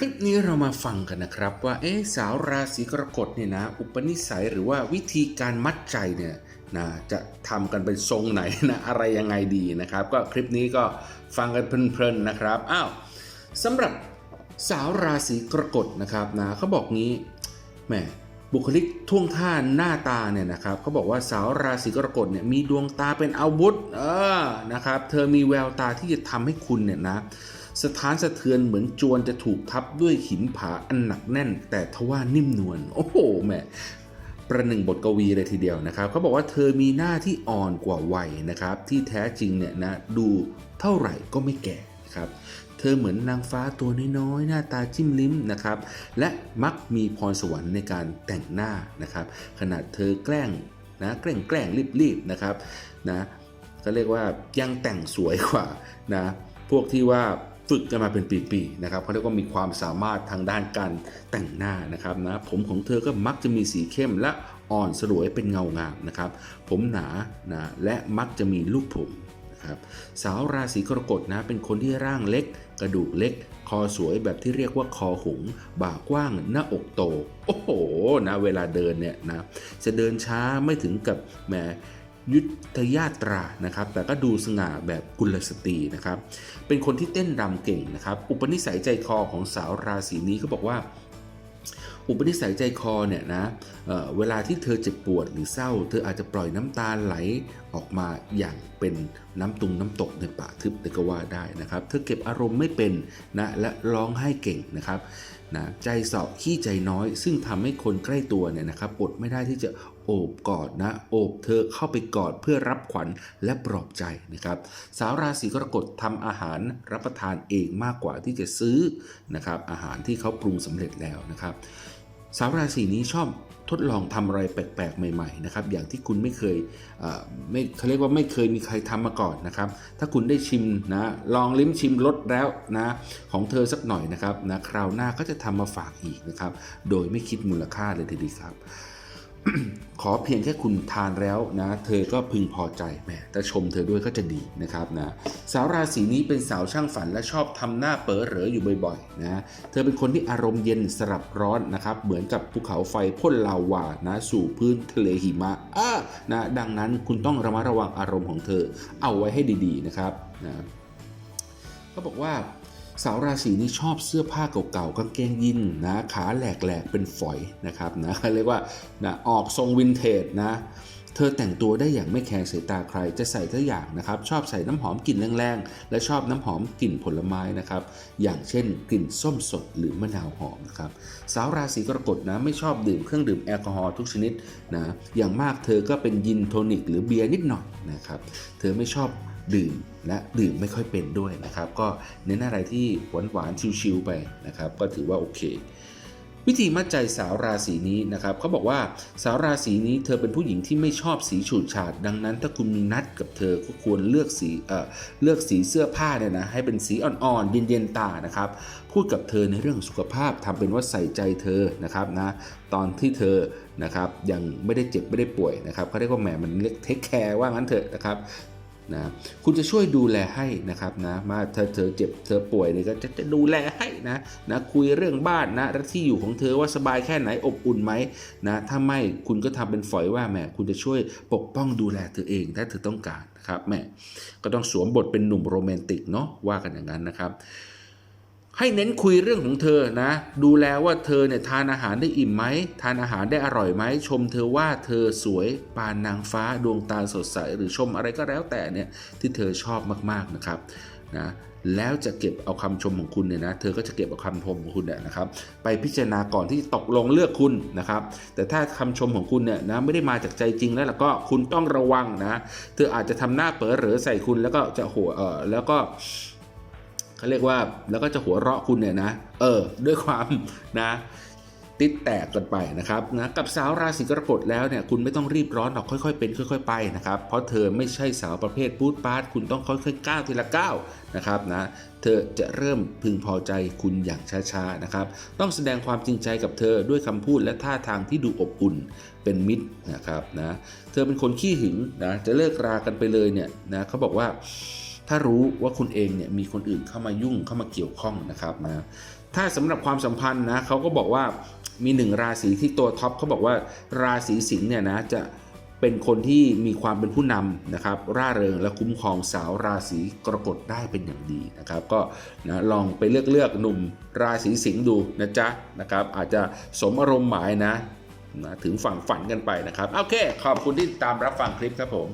คลิปนี้เรามาฟังกันนะครับว่าเอ๊สาวราศีกรกฎเนี่ยนะ อุปนิสัยหรือว่าวิธีการมัดใจเนี่ยนะจะทำกันเป็นทรงไหนนะอะไรยังไงดีนะครับ ก็คลิปนี้ก็ฟังกันเพลินๆนะครับอ้าวสำหรับสาวราศีกรกฎนะครับนะเขาบอกงี้แหมบุคลิกท่วงท่าหน้าตาเนี่ยนะครับเขาบอกว่าสาวราศีกรกฎเนี่ยมีดวงตาเป็นอาวุธเออนะครับ เธอมีแววตาที่จะทำให้คุณเนี่ยนะ สถานสะเทือนเหมือนจวนจะถูกทับด้วยหินผาอันหนักแน่น แต่ทว่านิ่มนวลโอ้โหแหมประหนึ่งบทกวีเลยทีเดียวนะครับเขาบอกว่าเธอมีหน้าที่อ่อนกว่าวัยนะครับ ที่แท้จริงเนี่ยนะดูเท่าไหร่ก็ไม่แก่นะครับเธอเหมือนนางฟ้าตัวน้อยๆ หน้าตาจิ้มลิ้มนะครับ และมักมีพรสวรรค์ในการแต่งหน้านะครับ ขนาดเธอแกล้งนะแกล้งแกล้งรีบๆนะครับนะก็เรียกว่ายังแต่งสวยกว่านะพวกที่ว่า ฝึกกันมาเป็นปีๆนะครับเขาเรียกว่ามีความสามารถทางด้านการแต่งหน้านะครับนะผมของเธอก็มักจะมีสีเข้มและอ่อนสลวยเป็นเงางามนะครับ ผมหนานะและมักจะมีลูกผมนะครับสาวราศีกรกฎนะเป็นคนที่ร่างเล็ก กระดูกเล็ก คอสวยแบบที่เรียกว่าคอหงส์บ่ากว้างหน้าอกโต โอ้โหนะเวลาเดินเนี่ยนะจะเดินช้าไม่ถึงกับแหม ยุทธยาตรานะครับ แต่ก็ดูสง่าแบบกุลสตรีนะครับ เป็นคนที่เต้นรำเก่งนะครับ อุปนิสัยใจคอของสาวราศีนี้ก็บอกว่า อุปนิสัยใจคอเนี่ยนะเเวลาที่เธอเจ็บปวดหรือเศร้า เธออาจจะปล่อยน้ำตาไหลออกมาอย่างเป็นน้ำตุงน้ำตกในป่าทึบเลยก็ว่าได้นะครับ เธอเก็บอารมณ์ไม่เป็นนะและร้องไห้เก่งนะครับนะใจสอบขี้ใจน้อย ซึ่งทำให้คนใกล้ตัวเนี่ยนะครับอดไม่ได้ที่จะ โอบกอดนะ โอบเธอเข้าไปกอดเพื่อรับขวัญและปลอบใจนะครับ สาวราศีกรกฎทำอาหารรับประทานเองมากกว่าที่จะซื้อนะครับอาหารที่เขาปรุงสำเร็จแล้วนะครับ สาวราศีนี้ชอบทดลองทำอะไรแปลกๆ ใหม่ๆนะครับอย่างที่คุณไม่เคยไม่เขาเรียกว่าไม่เคยมีใครทำมาก่อนนะครับ ถ้าคุณได้ชิมนะลองลิ้มชิมรสแล้วนะของเธอสักหน่อยนะครับนะคราวหน้าก็จะทำมาฝากอีกนะครับ โดยไม่คิดมูลค่าเลยทีเดียวครับ ขอเพียงแค่คุณทานแล้วนะ เธอก็พึงพอใจแหมแต่ชมเธอด้วยก็จะดีนะครับนะสาวราศีนี้เป็นสาวช่างฝันและชอบทำหน้าเป๋อเหรออยู่บ่อยๆนะเธอเป็นคนที่อารมณ์เย็นสลับร้อนนะครับ เหมือนกับภูเขาไฟพ่นลาวานะ สู่พื้นทะเลหิมะอ่านะดังนั้นคุณต้องระมัดระวังอารมณ์ของเธอ เอาไว้ให้ดีๆนะครับนะเขาบอกว่า สาวราศีนี้ชอบเสื้อผ้าเก่าๆกางเกงยีนนะขาแหลกๆเป็นฝอยนะครับนะเรียกว่านะออกทรงวินเทจนะเธอแต่งตัวได้อย่างไม่แคร์สายตาใครจะใส่ทุกอย่างนะครับชอบใส่น้ำหอมกลิ่นแรงๆ และชอบน้ำหอมกลิ่นผลไม้นะครับอย่างเช่นกลิ่นส้มสดหรือมะนาวหอมนะครับสาวราศีกรกฎนะไม่ชอบดื่มเครื่องดื่มแอลกอฮอล์ทุกชนิดนะอย่างมากเธอก็เป็นยินโทนิกหรือเบียร์นิดหน่อยนะครับเธอไม่ชอบ ดื่มและดื่มไม่ค่อยเป็นด้วยนะครับ ก็เน้นอะไรที่หวานหวานๆชิวๆไปนะครับ ก็ถือว่าโอเค วิธีมัดใจสาวราศีนี้นะครับเขาบอกว่าสาวราศีนี้เธอเป็นผู้หญิงที่ไม่ชอบสีฉูดฉาด ดังนั้นถ้าคุณมีนัดกับเธอก็ควรเลือกสีเอ่อเลือกสีเสื้อผ้าเนี่ยนะให้เป็นสีอ่อนๆเย็นๆตานะครับพูดกับเธอในเรื่องสุขภาพทำเป็นว่าใส่ใจเธอนะครับนะตอนที่เธอนะครับยังไม่ได้เจ็บไม่ได้ป่วยนะครับเขาเรียกว่าแหมมันเรียกเทคแคร์ว่างั้นเถอะนะครับ นะคุณจะช่วยดูแลให้นะครับนะมาเธอเธอเจ็บเธอป่วยเนี่ยก็จะจะดูแลให้นะนะคุยเรื่องบ้านนะที่อยู่ของเธอว่าสบายแค่ไหนอบอุ่นไหมนะถ้าไม่คุณก็ทำเป็นฝอยว่าแหมคุณจะช่วยปกป้องดูแลเธอเองถ้าเธอต้องการนะครับแหมก็ต้องสวมบทเป็นหนุ่มโรแมนติกเนาะว่ากันอย่างนั้นนะครับ ให้เน้นคุยเรื่องของเธอนะ ดูแลว่าเธอเนี่ยทานอาหารได้อิ่มไหมทานอาหารได้อร่อยไหมชมเธอว่าเธอสวยปานนางฟ้าดวงตาสดใสหรือชมอะไรก็แล้วแต่เนี่ยที่เธอชอบมากๆนะครับนะแล้วจะเก็บเอาคำชมของคุณเนี่ยนะ เธอก็จะเก็บเอาคำชมของคุณเนี่ยนะครับ ไปพิจารณาก่อนที่ตกลงเลือกคุณนะครับ แต่ถ้าคำชมของคุณเนี่ยนะไม่ได้มาจากใจจริงแล้วล่ะก็คุณต้องระวังนะ เธออาจจะทำหน้าเป๋อเหรือใส่คุณแล้วก็จะหัวเออแล้วก็ เขาเรียกว่าแล้วก็จะหัวเราะคุณเนี่ยนะเออด้วยความนะติดแตกกันไปนะครับนะกับสาวราศีกรกฎแล้วเนี่ยคุณไม่ต้องรีบร้อนหรอกค่อยๆเป็นค่อย ๆ ไปนะครับเพราะเธอไม่ใช่สาวประเภทปูดปาดคุณต้องค่อยๆก้าวทีละก้าวนะครับนะเธอจะเริ่มพึงพอใจคุณอย่างช้าๆนะครับต้องแสดงความจริงใจกับเธอด้วยคำพูดและท่าทางที่ดูอบอุ่นเป็นมิตรนะครับนะเธอเป็นคนขี้หึงนะจะเลิกรากันไปเลยเนี่ยนะเขาบอกว่า ถ้ารู้ว่าคุณเองเนี่ยมีคนอื่นเข้ามายุ่งเข้ามาเกี่ยวข้องนะครับนะถ้าสำหรับความสัมพันธ์นะเขาก็บอกว่ามีหนึ่งราศีที่ตัวท็อปเขาบอกว่าราศีสิงห์เนี่ยนะจะเป็นคนที่มีความเป็นผู้นำนะครับร่าเริงและคุ้มครองสาวราศีกรกฎได้เป็นอย่างดีนะครับ ก็นะลองไปเลือกเลือกหนุ่มราศีสิงห์ดูนะจ๊ะนะครับ อาจจะสมอารมณ์หมายนะนะ ถึงฝั่งฝันกันไปนะครับ โอเค ขอบคุณที่ตามรับฟังคลิปครับผม